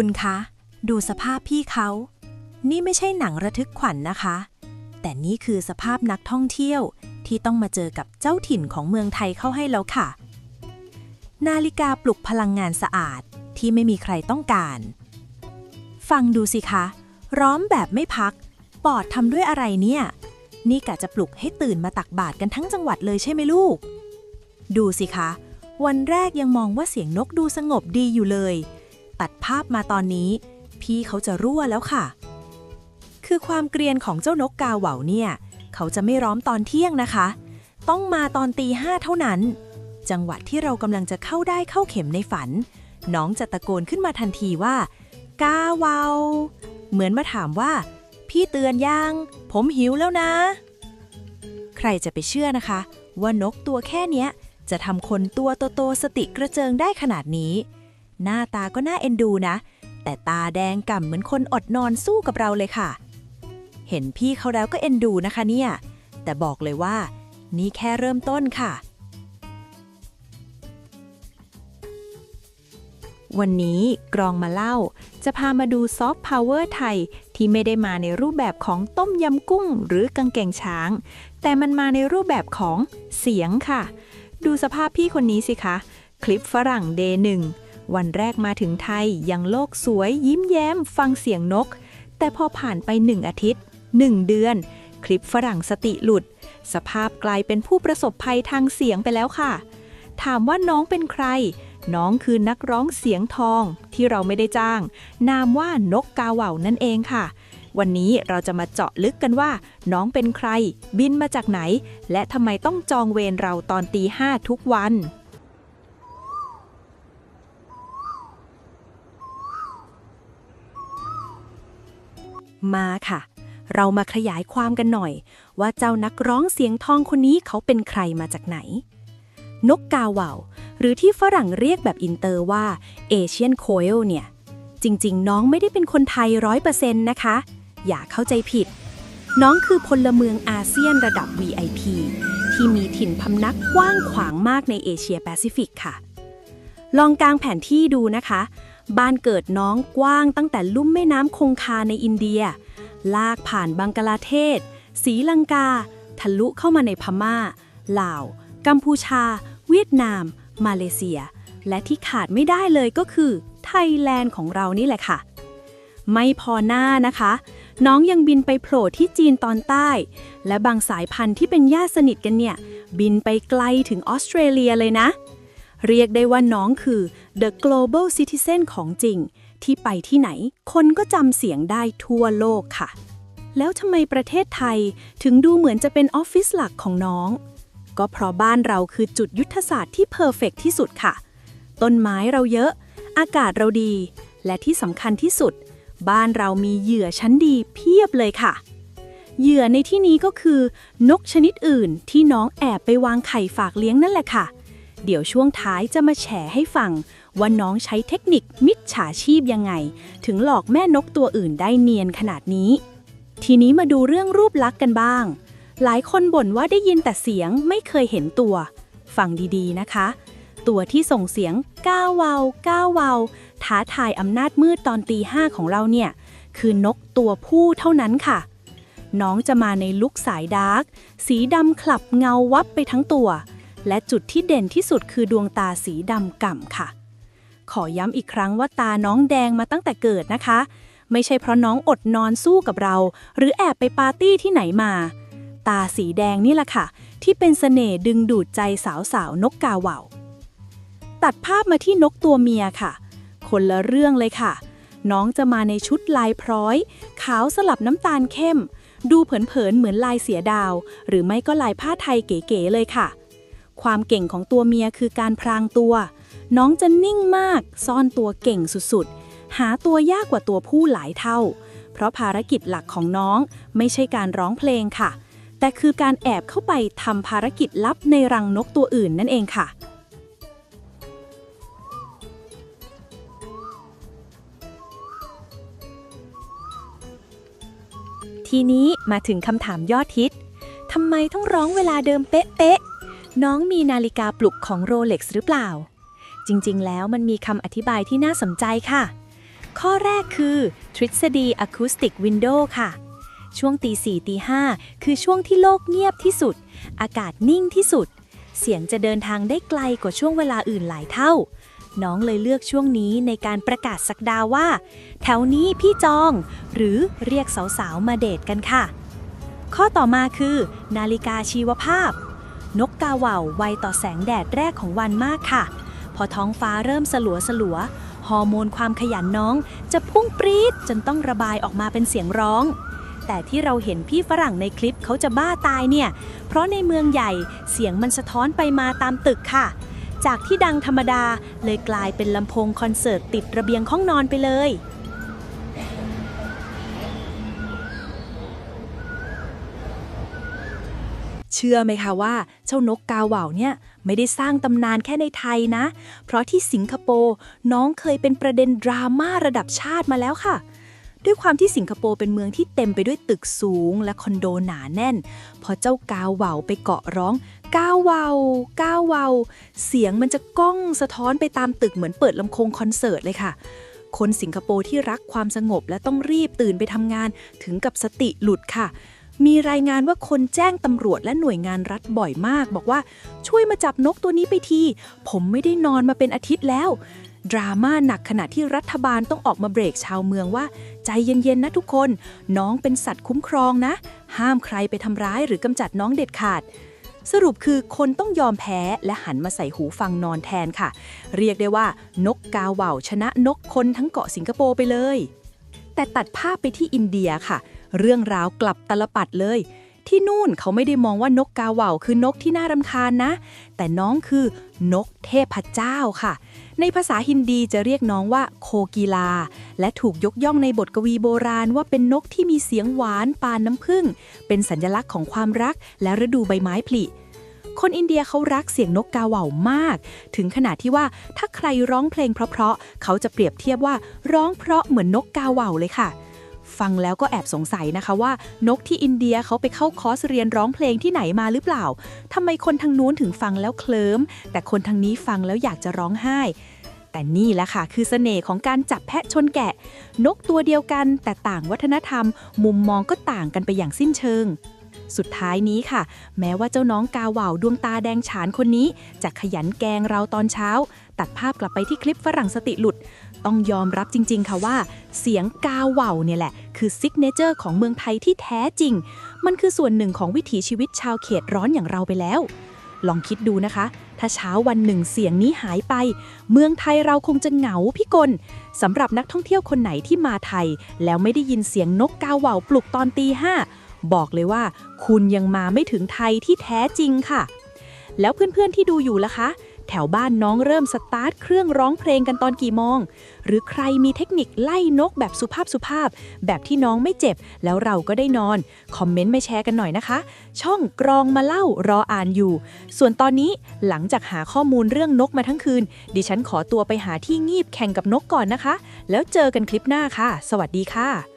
คุณคะ ดูสภาพพี่เขา นี่ไม่ใช่หนังระทึกขวัญนะคะ แต่นี่คือสภาพนักท่องเที่ยวที่ต้องมาเจอกับเจ้าถิ่นของเมืองไทยเข้าให้แล้วค่ะ นาฬิกาปลุกพลังงานสะอาดที่ไม่มีใครต้องการ ฟังดูสิคะ ร้อมแบบไม่พัก ปอดทำด้วยอะไรเนี่ย นี่กะจะปลุกให้ตื่นมาตักบาตรกันทั้งจังหวัดเลยใช่ไหมลูก ดูสิคะ วันแรกยังมองว่าเสียงนกดูสงบดีอยู่เลย ตัดภาพมาตอนนี้ พี่เขาจะรั่วแล้วค่ะ คือความเกรียนของเจ้านกกาเหว่าเนี่ย เขาจะไม่ร้อมตอนเที่ยงนะคะ ต้องมาตอนตีห้าเท่านั้น จังหวะที่เรากำลังจะเข้าได้เข้าเข็มในฝัน น้องจะตะโกนขึ้นมาทันทีว่า กาเวาเหมือนมาถามว่า พี่เตือนยัง ผมหิวแล้วนะ ใครจะไปเชื่อนะคะ ว่านกตัวแค่เนี้ยจะทำคนตัวโตๆสติกระเจิงได้ขนาดนี้ หน้าตาก็น่าเอ็นดูนะ แต่ตาแดงก่ำเหมือนคนอดนอนสู้กับเราเลยค่ะ เห็นพี่เขาแล้วก็เอ็นดูนะคะเนี่ย แต่บอกเลยว่า นี่แค่เริ่มต้นค่ะ วันนี้กรองมาเล่า จะพามาดูซอฟต์พาวเวอร์ไทย ที่ไม่ได้มาในรูปแบบของต้มยำกุ้ง หรือกางเกงช้าง แต่มันมาในรูปแบบของเสียงค่ะ ดูสภาพพี่คนนี้สิคะ คลิปฝรั่งเดย์หนึ่ง วันแรกมาถึงไทยยังโลกสวยยิ้มแย้มฟังเสียงนก แต่พอผ่านไปหนึ่งอาทิตย์หนึ่งเดือน คลิปฝรั่งสติหลุด สภาพกลายเป็นผู้ประสบภัยทางเสียงไปแล้วค่ะ ถามว่าน้องเป็นใคร น้องคือนักร้องเสียงทองที่เราไม่ได้จ้าง นามว่านกกาเหว่านั่นเองค่ะวันนี้เราจะมาเจาะลึกกันว่า น้องเป็นใคร บินมาจากไหน และทำไมต้องจองเวรเราตอนตีห้าทุกวัน มาค่ะ เรามาขยายความกันหน่อย ว่าเจ้านักร้องเสียงทองคนนี้เขาเป็นใครมาจากไหน นกกาเหว่าหรือที่ฝรั่งเรียกแบบอินเตอร์ว่าเอเชียนโคเอลเนี่ย จริงๆ น้องไม่ได้เป็นคนไทยร้อยเปอร์เซ็นต์นะคะ อย่าเข้าใจผิด น้องคือพลเมืองอาเซียนระดับ VIP ที่มีถิ่นพำนักกว้างขวางมากในเอเชียแปซิฟิกค่ะ ลองกางแผนที่ดูนะคะ บ้านเกิดน้องกว้างตั้งแต่ลุ่มแม่น้ำคงคาในอินเดีย ลากผ่านบังกลาเทศศรีลังกา ทะลุเข้ามาในพม่าลาว กัมพูชา เวียดนาม มาเลเซีย และที่ขาดไม่ได้เลยก็คือ ไทยแลนด์ของเรานี่แหละค่ะ ไม่พอหน้านะคะ น้องยังบินไปโผล่ที่จีนตอนใต้ และบางสายพันธุ์ที่เป็นญาติสนิทกันเนี่ย บินไปไกลถึงออสเตรเลียเลยนะ เรียกได้ว่าน้องคือ the global citizen ของจริง ที่ไปที่ไหน คนก็จำเสียงได้ทั่วโลกค่ะ แล้วทำไมประเทศไทยถึงดูเหมือนจะเป็นออฟฟิศหลักของน้อง ก็เพราะบ้านเราคือจุดยุทธศาสตร์ที่เพอร์เฟกที่สุดค่ะ ต้นไม้เราเยอะ อากาศเราดี และที่สำคัญที่สุด บ้านเรามีเหยื่อชั้นดีเพียบเลยค่ะเหยื่อในที่นี้ก็คือ นกชนิดอื่นที่น้องแอบไปวางไข่ฝากเลี้ยงนั่นแหละค่ะ เดี๋ยวช่วงท้ายจะมาแฉให้ฟัง ว่าน้องใช้เทคนิคมิจฉาชีพยังไง ถึงหลอกแม่นกตัวอื่นได้เนียนขนาดนี้ ทีนี้มาดูเรื่องรูปลักษณ์กันบ้าง หลายคนบ่นว่าได้ยินแต่เสียงไม่เคยเห็นตัว ฟังดีๆนะคะ ตัวที่ส่งเสียงก้าวเวาก้าวเวาท้าทายอำนาจมืดตอนตีห้าของเราเนี่ย คือนกตัวผู้เท่านั้นค่ะ น้องจะมาในลุคสายดาร์กสีดำคลับเงาวับไปทั้งตัว และจุดที่เด่นที่สุดคือดวงตาสีดำก่ำค่ะ ขอย้ำอีกครั้งว่าตาน้องแดงมาตั้งแต่เกิดนะคะ ไม่ใช่เพราะน้องอดนอนสู้กับเรา หรือแอบไปปาร์ตี้ที่ไหนมา ตาสีแดงนี่แหละค่ะ ที่เป็นเสน่ห์ดึงดูดใจสาวๆนกกาเหว่าตัดภาพมาที่นกตัวเมียค่ะ คนละเรื่องเลยค่ะ น้องจะมาในชุดลายพร้อย ขาวสลับน้ำตาลเข้ม ดูเผินๆเหมือนลายเสียดาว หรือไม่ก็ลายผ้าไทยเก๋ๆเลยค่ะ ความเก่งของตัวเมียคือการพรางตัว น้องจะนิ่งมาก ซ่อนตัวเก่งสุดๆ หาตัวยากกว่าตัวผู้หลายเท่า เพราะภารกิจหลักของน้องไม่ใช่การร้องเพลงค่ะ แต่คือการแอบเข้าไปทำภารกิจลับในรังนกตัวอื่นนั่นเองค่ะ ทีนี้มาถึงคำถามยอดฮิตทำไมต้องร้องเวลาเดิมเป๊ะๆ น้องมีนาฬิกาปลุกของโรเล็กซ์หรือเปล่า จริงๆ แล้วมันมีคำอธิบายที่น่าสนใจค่ะ ข้อแรกคือทฤษฎี Acoustic Window ค่ะ ช่วงตีสี่ตีห้าคือช่วงที่โลกเงียบที่สุด อากาศนิ่งที่สุด เสียงจะเดินทางได้ไกลกว่าช่วงเวลาอื่นหลายเท่า น้องเลยเลือกช่วงนี้ในการประกาศสักดาว่า แถวนี้พี่จอง หรือเรียกสาวๆมาเดทกันค่ะ ข้อต่อมาคือ นาฬิกาชีวภาพ นกกาเหว่าไวต่อแสงแดดแรกของวันมากค่ะ พอท้องฟ้าเริ่มสลัวสลัวฮอร์โมนความขยันน้อง จะพุ่งปรี๊ดจนต้องระบายออกมาเป็นเสียงร้อง แต่ที่เราเห็นพี่ฝรั่งในคลิปเขาจะบ้าตายเนี่ย เพราะในเมืองใหญ่เสียงมันสะท้อนไปมาตามตึกค่ะ จากที่ดังธรรมดาเลยกลายเป็นลำโพงคอนเสิร์ตติดระเบียงห้องนอนไปเลย เชื่อไหมคะว่าเจ้านกกาเหว่าเนี่ยไม่ได้สร้างตำนานแค่ในไทยนะ เพราะที่สิงคโปร์น้องเคยเป็นประเด็นดราม่าระดับชาติมาแล้วค่ะ ด้วยความที่สิงคโปร์เป็นเมืองที่เต็มไปด้วยตึกสูงและคอนโดหนาแน่น พอเจ้ากาวเหว่าไปเกาะร้องก้าวเวาก้าวเวาเสียงมันจะก้องสะท้อนไปตามตึกเหมือนเปิดลำโพงคอนเสิร์ตเลยค่ะคนสิงคโปร์ที่รักความสงบและต้องรีบตื่นไปทำงานถึงกับสติหลุดค่ะ มีรายงานว่าคนแจ้งตำรวจและหน่วยงานรัฐบ่อยมาก บอกว่าช่วยมาจับนกตัวนี้ไปที ผมไม่ได้นอนมาเป็นอาทิตย์แล้ว ดราม่าหนักขณะที่รัฐบาลต้องออกมาเบรกชาวเมืองว่า ใจเย็น ๆ นะทุกคน น้องเป็นสัตว์คุ้มครองนะ ห้ามใครไปทำร้ายหรือกำจัดน้องเด็ดขาดสรุปคือคนต้องยอมแพ้และหันมาใส่หูฟังนอนแทนค่ะ เรียกได้ว่า นกกาเหว่าชนะนกคนทั้งเกาะสิงคโปร์ไปเลย แต่ตัดภาพไปที่อินเดียค่ะ เรื่องราวกลับตลปัดเลย ที่นู่นเขาไม่ได้มองว่านกกาเหว่าคือนกที่น่ารำคาญนะ แต่น้องคือนกเทพเจ้าค่ะ ในภาษาฮินดีจะเรียกน้องว่าโคกีลา และถูกยกย่องในบทกวีโบราณว่าเป็นนกที่มีเสียงหวานปานน้ำผึ้งเป็นสัญลักษณ์ของความรักและฤดูใบไม้ผลิคนอินเดียเขารักเสียงนกกาเหว่ามาก ถึงขนาดที่ว่าถ้าใครร้องเพลงเพราะๆ เขาจะเปรียบเทียบว่าร้องเพราะเหมือนนกกาเหว่าเลยค่ะ ฟังแล้วก็แอบสงสัยนะคะว่า นกที่อินเดียเขาไปเข้าคอร์สเรียนร้องเพลงที่ไหนมาหรือเปล่าทำไมคนทางนู้นถึงฟังแล้วเคลิ้ม แต่คนทางนี้ฟังแล้วอยากจะร้องไห้ แต่นี่แหละค่ะ คือเสน่ห์ของการจับแพะชนแกะ นกตัวเดียวกัน แต่ต่างวัฒนธรรม มุมมองก็ต่างกันไปอย่างสิ้นเชิง สุดท้ายนี้ค่ะ แม้ว่าเจ้าน้องกาเหว่าดวงตาแดงฉานคนนี้ จะขยันแกงเราตอนเช้า ตัดภาพกลับไปที่คลิปฝรั่งสติหลุด ต้องยอมรับจริง ๆ ค่ะว่า เสียงกาเหว่าเนี่ยแหละ คือซิกเนเจอร์ของเมืองไทยที่แท้จริง มันคือส่วนหนึ่งของวิถีชีวิตชาวเขตร้อนอย่างเราไปแล้ว ลองคิดดูนะคะ ถ้าเช้าวันหนึ่งเสียงนี้หายไป เมืองไทยเราคงจะเหงาพิกลสำหรับนักท่องเที่ยวคนไหนที่มาไทย แล้วไม่ได้ยินเสียงนกกาเหว่าปลุกตอนตีห้า บอกเลยว่า คุณยังมาไม่ถึงไทยที่แท้จริงค่ะ แล้วเพื่อนๆที่ดูอยู่ล่ะคะ แถวบ้านน้องเริ่มสตาร์ทเครื่องร้องเพลงกันตอนกี่โมง หรือใครมีเทคนิคไล่นกแบบสุภาพสุภาพ แบบที่น้องไม่เจ็บ แล้วเราก็ได้นอน คอมเมนต์มาแชร์กันหน่อยนะคะ ช่องกรองมาเล่ารออ่านอยู่ ส่วนตอนนี้หลังจากหาข้อมูลเรื่องนกมาทั้งคืน ดิฉันขอตัวไปหาที่งีบแข่งกับนกก่อนนะคะ แล้วเจอกันคลิปหน้าค่ะ สวัสดีค่ะ